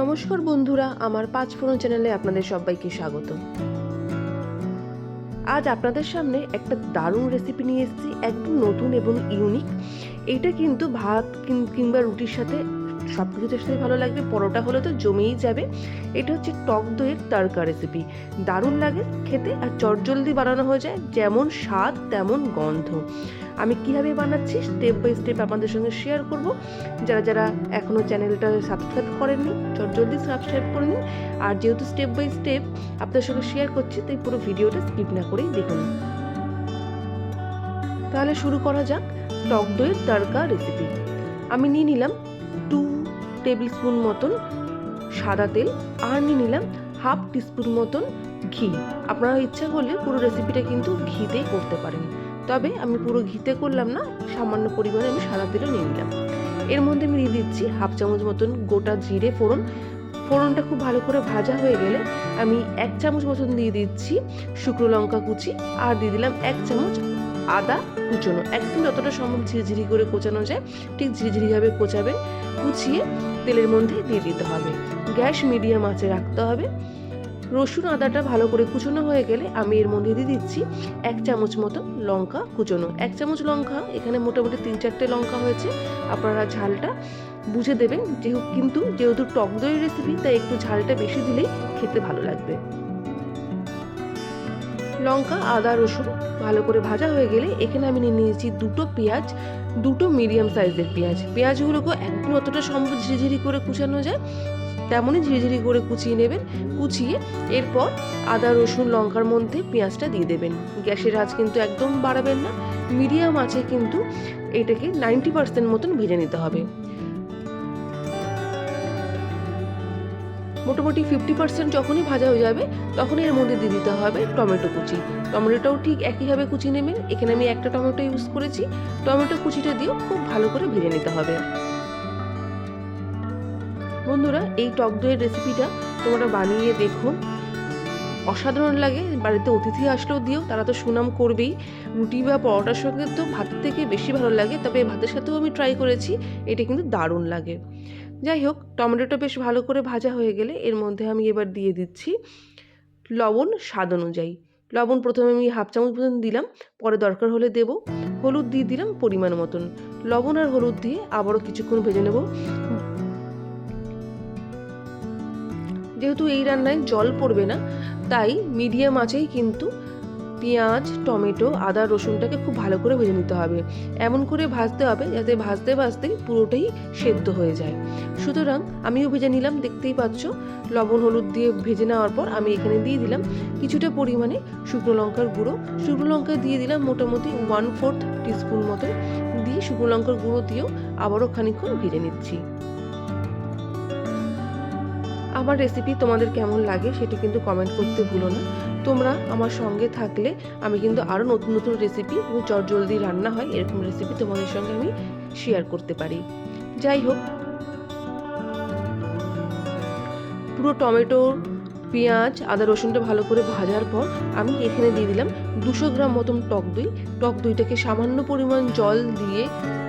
নমস্কার বন্ধুরা, আমার পাঁচ ফোরন চ্যানেলে আপনাদের সবাইকে স্বাগত। আজ আপনাদের সামনে একটা দারুণ রেসিপি নিয়ে এসেছি, একদম নতুন এবং ইউনিক এটা কিন্তু ভাত কিংবা রুটির সাথে সব কিছুর সাথে ভালো লাগবে। পরোটা হলে তো জমেই যাবে। এটা হচ্ছে টক দইয়ের তড়কা রেসিপি দারুণ লাগে খেতে আর চটজলদি বানানো হয়ে যায়। যেমন স্বাদ, তেমন গন্ধ। আমি কীভাবে বানাচ্ছি স্টেপ বাই স্টেপ আপনাদের সঙ্গে শেয়ার করব। যারা যারা এখনও চ্যানেলটা সাবস্ক্রাইব করেননি জলদি সাবস্ক্রাইব করে নিন। আর যেহেতু স্টেপ বাই স্টেপ আপনাদের সঙ্গে শেয়ার করছি, তাই পুরো ভিডিওটা স্কিপ না করেই দেখুন। তাহলে শুরু করা যাক টক দইয়ের তড়কা রেসিপি আমি নিয়ে নিলাম টু টেবিল স্পুন মতন সাদা তেল, আর নিয়ে নিলাম হাফ টিস্পুন মতন ঘি। আপনারা ইচ্ছা করলে পুরো রেসিপিটা কিন্তু ঘিতেই করতে পারেন। তবে আমি পুরো ঘিতে করলাম না, সামান্য পরিমাণে আমি সাদা তেলও নিয়ে নিলাম। এর মধ্যে আমি দিয়ে দিচ্ছি হাফ চামচ মতন গোটা জিরে ফোড়ন। ফোড়নটা খুব ভালো করে ভাজা হয়ে গেলে আমি এক চামচ মতন দিয়ে দিচ্ছি শুকনো লঙ্কা কুচি, আর দিয়ে দিলাম এক চামচ আদা কুচোনো। একদম যতটা সম্ভব ঝিরিঝিরি করে কোচানো যায়, ঠিক ঝিরিঝিরিভাবে কোচাবেন, কুচিয়ে তেলের মধ্যে দিয়ে দিতে হবে। গ্যাস মিডিয়াম আঁচে রাখতে হবে। রসুন আদাটা ভালো করে কুচোনো হয়ে গেলে আমি এর মধ্যে দিয়ে দিচ্ছি এক চামচ মতো লঙ্কা কুচোনো। এক চামচ লঙ্কা, এখানে মোটামুটি তিন চারটে লঙ্কা হয়েছে। আপনারা ঝালটা বুঝে দেবেন। যেহেতু কিন্তু যেহেতু টক দই রেসিপি তাই একটু ঝালটা বেশি দিলেই খেতে ভালো লাগবে। লঙ্কা, আদা, রসুন ভালো করে ভাজা হয়ে গেলে এখানে আমি নিয়ে নিয়েছি দুটো পেঁয়াজ, দুটো মিডিয়াম সাইজের পেঁয়াজ। পেঁয়াজগুলোকে একদম অতটা সম্ভব ঝিরিঝিরি করে কুচানো যায়, তেমনই ঝিরিঝিরি করে কুচিয়ে নেবেন, কুচিয়ে এরপর আদা, রসুন, লঙ্কার মধ্যে পেঁয়াজটা দিয়ে দেবেন। গ্যাসের আঁচ কিন্তু একদম বাড়াবেন না মিডিয়াম আছে কিন্তু এটাকে নাইনটি পার্সেন্ট মতন ভেজে নিতে হবে। মোটামুটি ফিফটি পার্সেন্ট যখনই ভাজা হয়ে যাবে তখন এর মধ্যে দিয়ে দিতে হবে টমেটো কুচি। টমেটোটাও ঠিক একইভাবে কুচি নেবেন। এখানে আমি একটা টমেটো ইউজ করেছি। টমেটো কুচিটা দিয়েও খুব ভালো করে ভেজে নিতে হবে। বন্ধুরা, এই টক দইয়ের রেসিপিটা তোমরা বানিয়ে দেখো। অসাধারণ লাগে। বাড়িতে অতিথি আসলেও দিও, তারা তো সুনাম করবেই। রুটি বা পরোটার সঙ্গে তো ভাতের থেকে বেশি ভালো লাগে, তবে ভাতের সাথেও আমি ট্রাই করেছি। এটা কিন্তু দারুণ লাগে। যাই হোক, টমেটোটা বেশ ভালো করে ভাজা হয়ে গেলে এর মধ্যে আমি এবার দিয়ে দিচ্ছি লবণ স্বাদ অনুযায়ী। লবণ প্রথমে আমি হাফ চামচ মতন দিলাম, পরে দরকার হলে দেব। হলুদ দিয়ে দিলাম পরিমাণ মতন। লবণ আর হলুদ দিয়ে আবারও কিছুক্ষণ ভেজে নেব। যেহেতু এই রান্নায় জল পড়বে না, তাই মিডিয়াম আঁচেই কিন্তু পেঁয়াজ, টমেটো, আদা, রসুনটাকে খুব ভালো করে ভেজে নিতে হবে। এমন করে ভাজতে হবে যাতে ভাজতে ভাজতে পুরোটাই সেদ্ধ হয়ে যায়। সুতরাং আমিও ভেজে নিলাম, দেখতেই পাচ্ছ। লবণ, হলুদ দিয়ে ভেজে নেওয়ার পর আমি এখানে দিয়ে দিলাম কিছুটা পরিমাণে শুকনো লঙ্কার গুঁড়ো। শুকনো লঙ্কা দিয়ে দিলাম মোটামুটি ওয়ান ফোর্থ টিস্পুন মতো। দিয়ে শুকনো লঙ্কার গুঁড়ো দিয়েও আবারও খানিকক্ষণ ভেজে নিচ্ছি। আমার রেসিপি তোমাদের কেমন লাগে সেটা কিন্তু কমেন্ট করতে ভুলো না। তোমরা আমার সঙ্গে থাকলে আমি কিন্তু আরও নতুন নতুন রেসিপি জলদি রান্না হয়, এরকম রেসিপি তোমাদের সঙ্গে আমি শেয়ার করতে পারি। যাই হোক, পুরো টমেটো পেঁয়াজ, আদা রসুনটা ভালো করে ভাজার পর আমি এখানে দিয়ে দিলাম দুশো গ্রাম মতন টক দই। টক দইটাকে সামান্য পরিমাণ জল দিয়ে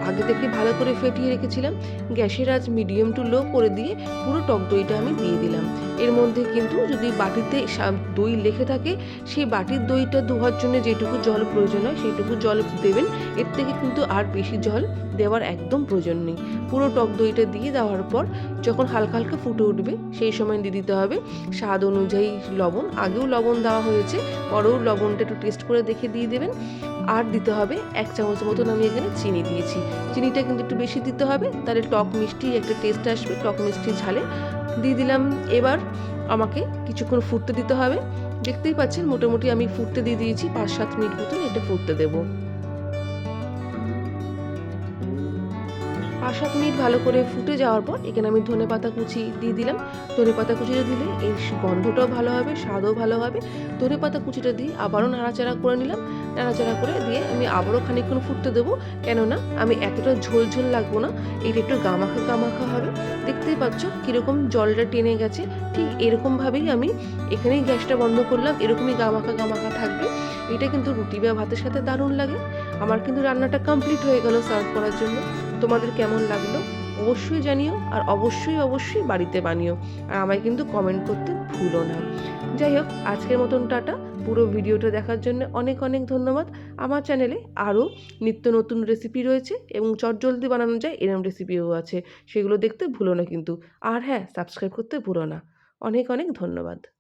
আগে থেকে ভালো করে ফেটিয়ে রেখেছিলাম। গ্যাসের আজ মিডিয়াম টু লো করে দিয়ে পুরো টক দইটা আমি দিয়ে দিলাম। এর মধ্যে কিন্তু যদি বাটিতে দই লেখে থাকে, সেই বাটির দইটা ধোয়ার জন্য যেটুকু জল প্রয়োজন হয়, সেইটুকু জল দেবেন। এর থেকে কিন্তু আর বেশি জল দেওয়ার একদম প্রয়োজন নেই। পুরো টক দইটা দিয়ে দেওয়ার পর যখন হালকা হালকা ফুটে উঠবে, সেই সময় দিয়ে দিতে হবে। স্বাদ অনুযায়ী লবণ। আগেও লবণ দেওয়া হয়েছে, পরেও লবণটা একটু টেস্ট করে দেখে দিয়ে দেবেন। আর দিতে হবে এক চামচ মতন আমি এখানে চিনি দিয়েছি। চিনিটা কিন্তু একটু বেশি দিতে হবে, তাহলে টক মিষ্টি একটা টেস্ট আসবে, টক মিষ্টি ঝালে। দিয়ে দিলাম, এবার আমাকে কিছুক্ষণ ফুটতে দিতে হবে। দেখতেই পাচ্ছেন, মোটামুটি আমি ফুটতে দিয়ে দিয়েছি, পাঁচ সাত মিনিট মতন এটা ফুটতে দেবো। পাঁচ সাত মিনিট ভালো করে ফুটে যাওয়ার পর এখানে আমি ধনে পাতা কুচি দিয়ে দিলাম। ধনে পাতা কুচিটা দিলে এর গন্ধটাও ভালো হবে, স্বাদও ভালো হবে। ধনে পাতা কুচিটা দিয়ে আবারও নাড়াচাড়া করে নিলাম। নাড়াচাড়া করে দিয়ে আমি আবারও খানিকক্ষণ ফুটতে দেবো। কেননা আমি এতটা ঝোল ঝোল লাগবো না, এটা একটু গামাখা গামাখা হবে। দেখতেই পাচ্ছ কীরকম জলটা টেনে গেছে। ঠিক এরকমভাবেই আমি এখানেই গ্যাসটা বন্ধ করলাম, এরকমই গামাখা গামাখা থাকবে। এটা কিন্তু রুটি বা ভাতের সাথে দারুণ লাগে। আমার কিন্তু রান্নাটা কমপ্লিট হয়ে গেল সার্ভ করার জন্য। তোমাদের কেমন লাগল অবশ্যই জানিও আর অবশ্যই অবশ্যই বাড়িতে বানিও। আর আমায় কিন্তু কমেন্ট করতে ভুলো না। যাই হোক, আজকের মতন টাটা। পুরো ভিডিওটা দেখার জন্য অনেক অনেক ধন্যবাদ। আমার চ্যানেলে আরও নিত্য নতুন রেসিপি রয়েছে এবং চটজলদি বানানো যায় এরম রেসিপিও আছে। সেগুলো দেখতে ভুলো না কিন্তু। আর হ্যাঁ সাবস্ক্রাইব করতে ভুলো না। অনেক অনেক ধন্যবাদ।